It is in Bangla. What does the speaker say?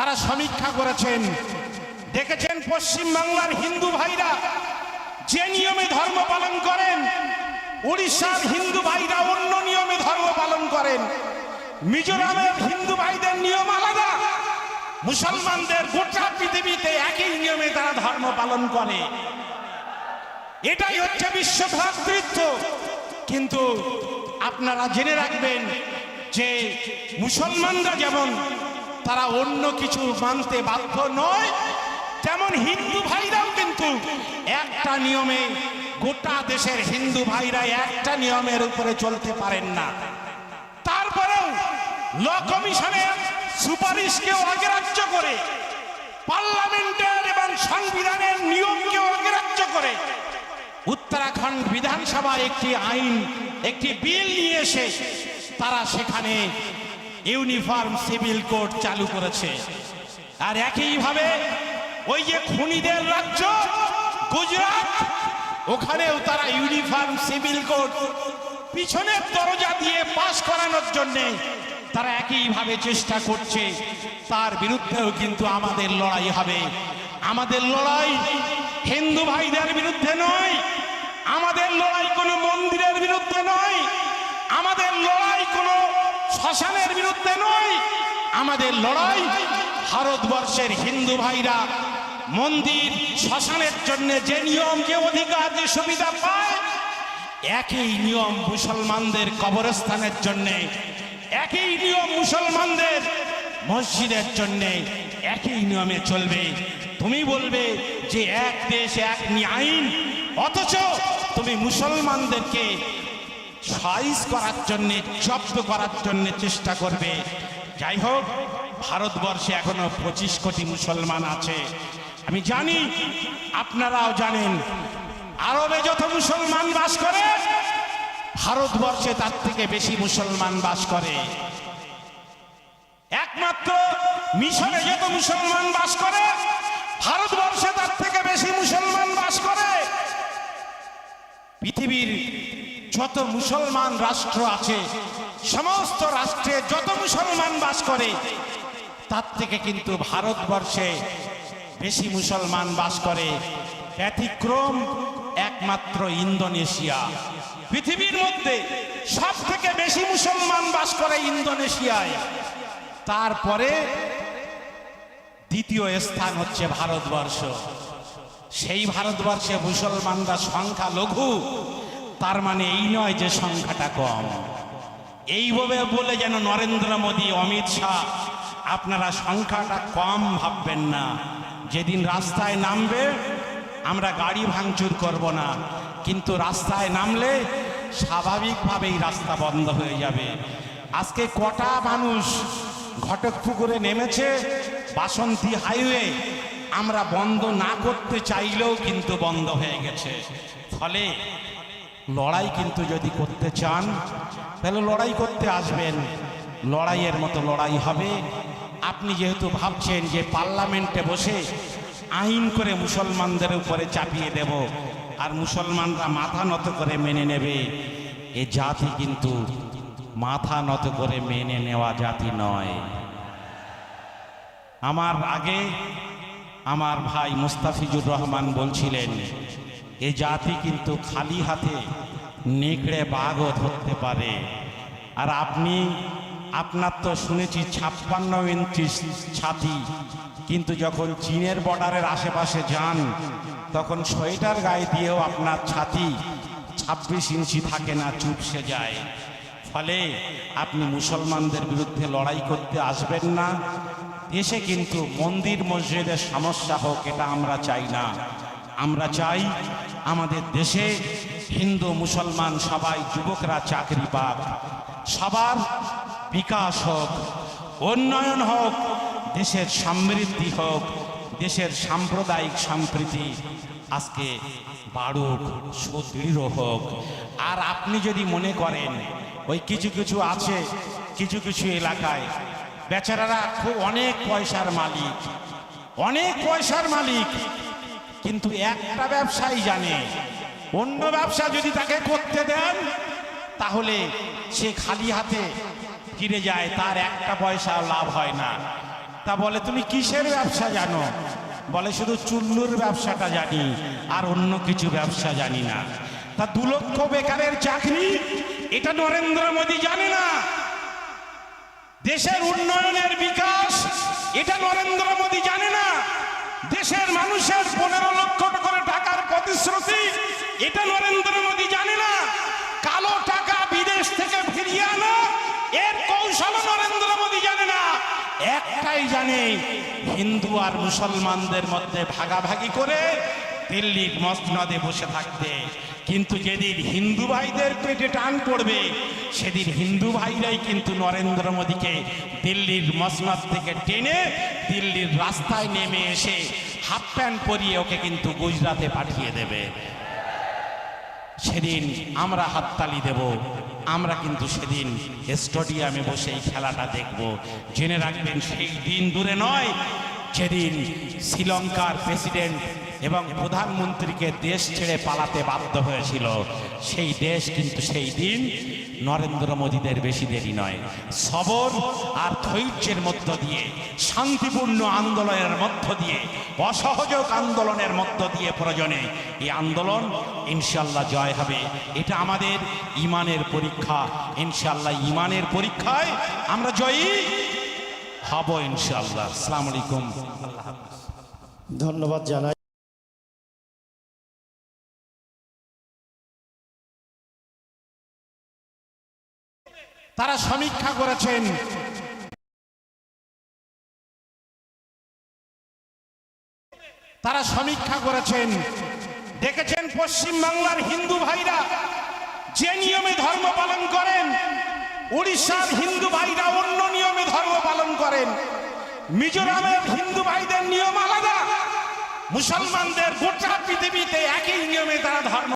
তারা সমীক্ষা করেছেন। দেখেছেন পশ্চিম বাংলার হিন্দু ভাইরা যে নিয়মে ধর্ম পালন করেন, উড়িষ্যার হিন্দু ভাইরা অন্য নিয়মে ধর্ম পালন করেন। মিজোরামের হিন্দু ভাইদের নিয়ম আলাদা, মুসলমানদের গোটা পৃথিবীতে একই নিয়মে তারা ধর্ম পালন করে। এটাই হচ্ছে বিশ্ব ভ্রাতৃত্ব। কিন্তু আপনারা জেনে রাখবেন যে মুসলমানরা যেমন তারা অন্য কিছু মানতে বাধ্য নয়। তেমন হিন্দু ভাইরাও কিন্তু একটা নিয়মে গোটা দেশের হিন্দু ভাইরা একটা নিয়মের উপরে চলতে পারেন না। তারপরেও ল কমিশনের সুপারিশকে অগ্রাহ্য করে, পার্লামেন্টের এবং সংবিধানের নিয়মকে অগ্রাহ্য করে। উত্তরাখণ্ড বিধানসভার একটি আইন, একটি বিল নিয়ে এসে তারা সেখানে ইউনিফর্ম সিভিল কোড চালু করেছে। আর একইভাবে ওই যে খুনিদের রাজ্য, গুজরাট, ওখানেও তারা ইউনিফর্ম সিভিল কোড পিছনের দরজা দিয়ে পাশ করানোর জন্যে তারা একইভাবে চেষ্টা করছে। তার বিরুদ্ধেও কিন্তু আমাদের লড়াই হবে। আমাদের লড়াই হিন্দু ভাইদের বিরুদ্ধে নয়, আমাদের লড়াই কোনো মন্দিরের বিরুদ্ধে নয়, আমাদের লড়াই কোনো শ্মশানের বিরুদ্ধে নয়, আমাদের লড়াই ভারতবর্ষের হিন্দু ভাইরা মন্দির, শ্মশানের জন্য যে নিয়ম, যে অধিকার, যে সুবিধা পায়, একই নিয়ম মুসলমানদের কবরস্থানের জন্য, একই নিয়ম মুসলমানদের মসজিদের জন্য, একই নিয়মে চলবে। তুমি বলবে যে এক দেশ, এক আইন, অথচ তুমি মুসলমানদেরকে সাইজ করার জন্যে, জব্দ করার জন্য চেষ্টা করবে। যাই হোক, ভারতবর্ষে এখনও পঁচিশ কোটি মুসলমান আছে। আমি জানি, আপনারাও জানেন, আরবে যত মুসলমান বাস করে, ভারতবর্ষে তার থেকে বেশি মুসলমান বাস করে। একমাত্র মিশরে যত মুসলমান বাস করে, ভারতবর্ষে তার থেকে বেশি মুসলমান বাস করে। পৃথিবীর যত মুসলমান রাষ্ট্র আছে, সমস্ত রাষ্ট্রে যত মুসলমান বাস করে, তার থেকে কিন্তু ভারতবর্ষে বেশি মুসলমান বাস করে। ব্যতিক্রম একমাত্র ইন্দোনেশিয়া। পৃথিবীর মধ্যে সব থেকে বেশি মুসলমান বাস করে ইন্দোনেশিয়ায়। তারপরে দ্বিতীয় স্থান হচ্ছে ভারতবর্ষ। সেই ভারতবর্ষে মুসলমানরা সংখ্যা লঘু তার মানে এই নয় যে সংখ্যাটা কম। এইভাবে বলে যেন নরেন্দ্র মোদী, অমিত শাহ, আপনারা সংখ্যাটা কম ভাববেন না। যেদিন রাস্তায় নামবে, আমরা গাড়ি ভাঙচুর করব না। কিন্তু রাস্তায় নামলে স্বাভাবিকভাবেই রাস্তা বন্ধ হয়ে যাবে। আজকে কটা মানুষ ঘটকপুকুরে নেমেছে, বাসন্তী হাইওয়ে, আমরা বন্ধ না করতে চাইলেও কিন্তু বন্ধ হয়ে গেছে। ফলে লড়াই কিন্তু যদি করতে চান, তাহলে লড়াই করতে আসবেন। লড়াইয়ের মতো লড়াই হবে। আপনি যেহেতু ভাবছেন যে পার্লামেন্টে বসে আইন করে মুসলমানদের উপরে চাপিয়ে দেব, আর মুসলমানরা মাথা নত করে মেনে নেবে, এ জাতি কিন্তু মাথা নত করে মেনে নেওয়া জাতি নয়। আমার আগে আমার ভাই মুস্তাফিজুর রহমান বলছিলেন এ জাতি কিন্তু খালি হাতে নেকড়ে বাঘও ধরতে পারে। আর আপনি, আপনার তো শুনেছি ছাপ্পান্ন ইঞ্চি ছাতি, কিন্তু যখন চীনের বর্ডারের আশেপাশে যান, তখন সোয়েটার গায়ে দিয়েও আপনার ছাতি ছাব্বিশ ইঞ্চি থাকে না, চুপসে যায়। ফলে আপনি মুসলমানদের বিরুদ্ধে লড়াই করতে আসবেন না। এসে কিন্তু মন্দির মসজিদের সমস্যা হোক, এটা আমরা চাই না। আমরা চাই আমাদের দেশে হিন্দু, মুসলমান, সবাই, যুবকরা চাকরি পাক। সবার বিকাশ হোক, উন্নয়ন হোক, দেশের সমৃদ্ধি হোক, দেশের সাম্প্রদায়িক সম্প্রীতি আজকে বাড়ুক, সুদৃঢ় হোক। আর আপনি যদি মনে করেন, ওই কিছু কিছু আছে, কিছু কিছু এলাকায়, বেচারারা খুব অনেক পয়সার মালিক, অনেক পয়সার মালিক কিন্তু একটা ব্যবসায়ী জানে। অন্য ব্যবসা যদি তাকে করতে দেন, তাহলে সে খালি হাতে ফিরে যায়, তার একটা পয়সা লাভ হয় না। তা বলে, তুমি কিসের ব্যবসা জানো? বলে, শুধু চুল্লুর ব্যবসাটা জানি, আর অন্য কিছু ব্যবসা জানি না। তা দু লক্ষ বেকারের চাকরি, এটা নরেন্দ্র মোদী জানে না। দেশের উন্নয়নের বিকাশ, এটা নরেন্দ্র মোদী জানে না। দেশের মানুষের পনেরো লক্ষ করে টাকার প্রতিশ্রুতি এটা নরেন্দ্র মোদী জানে না। কালো টাকা বিদেশ থেকে ফিরিয়ে আনা, এর কৌশল নরেন্দ্র মোদী জানে না। একটাই জানে, হিন্দু আর মুসলমানদের মধ্যে ভাগাভাগি করে দিল্লির মসনদে বসে থাকতে। কিন্তু যেদিন হিন্দু ভাইদের পেটে টান পড়বে, সেদিন হিন্দু ভাইরাই কিন্তু নরেন্দ্র মোদীকে দিল্লির মসনদ থেকে টেনে দিল্লির রাস্তায় নেমে এসে হাফ প্যান্ট পরিয়ে ওকে কিন্তু গুজরাতে পাঠিয়ে দেবে। সেদিন আমরা হাততালি দেব। আমরা কিন্তু সেদিন স্টেডিয়ামে বসে এই খেলাটা দেখব। জেনে রাখবেন সেই দিন দূরে নয়, যেদিন শ্রীলঙ্কার প্রেসিডেন্ট এবং প্রধানমন্ত্রীকে দেশ ছেড়ে পালাতে বাধ্য হয়েছিল। সেই দেশ কিন্তু সেই দিন নরেন্দ্র মোদীদের বেশি দেরি নয়। সবর আর ধৈর্যের মধ্য দিয়ে, শান্তিপূর্ণ আন্দোলনের মধ্য দিয়ে, অসহযোগ আন্দোলনের মধ্য দিয়ে প্রয়োজনে এই আন্দোলন ইনশাল্লাহ জয় হবে। এটা আমাদের ইমানের পরীক্ষা। ইনশাল্লাহ ইমানের পরীক্ষায় আমরা জয়ী হব ইনশাল্লাহ আসসালামু আলাইকুম। ধন্যবাদ জানাই। তারা সমীক্ষা করেছেন। তারা সমীক্ষা করেছেন। দেখেছেন পশ্চিম বাংলার হিন্দু ভাইরা যে নিয়মে ধর্ম পালন করেন, উড়িষ্যার হিন্দু ভাইরা অন্য নিয়মে ধর্ম পালন করেন। মিজোরামের হিন্দু ভাইদের নিয়ম আলাদা। মুসলমানদের গোটা পৃথিবীতে একই নিয়মে তারা ধর্ম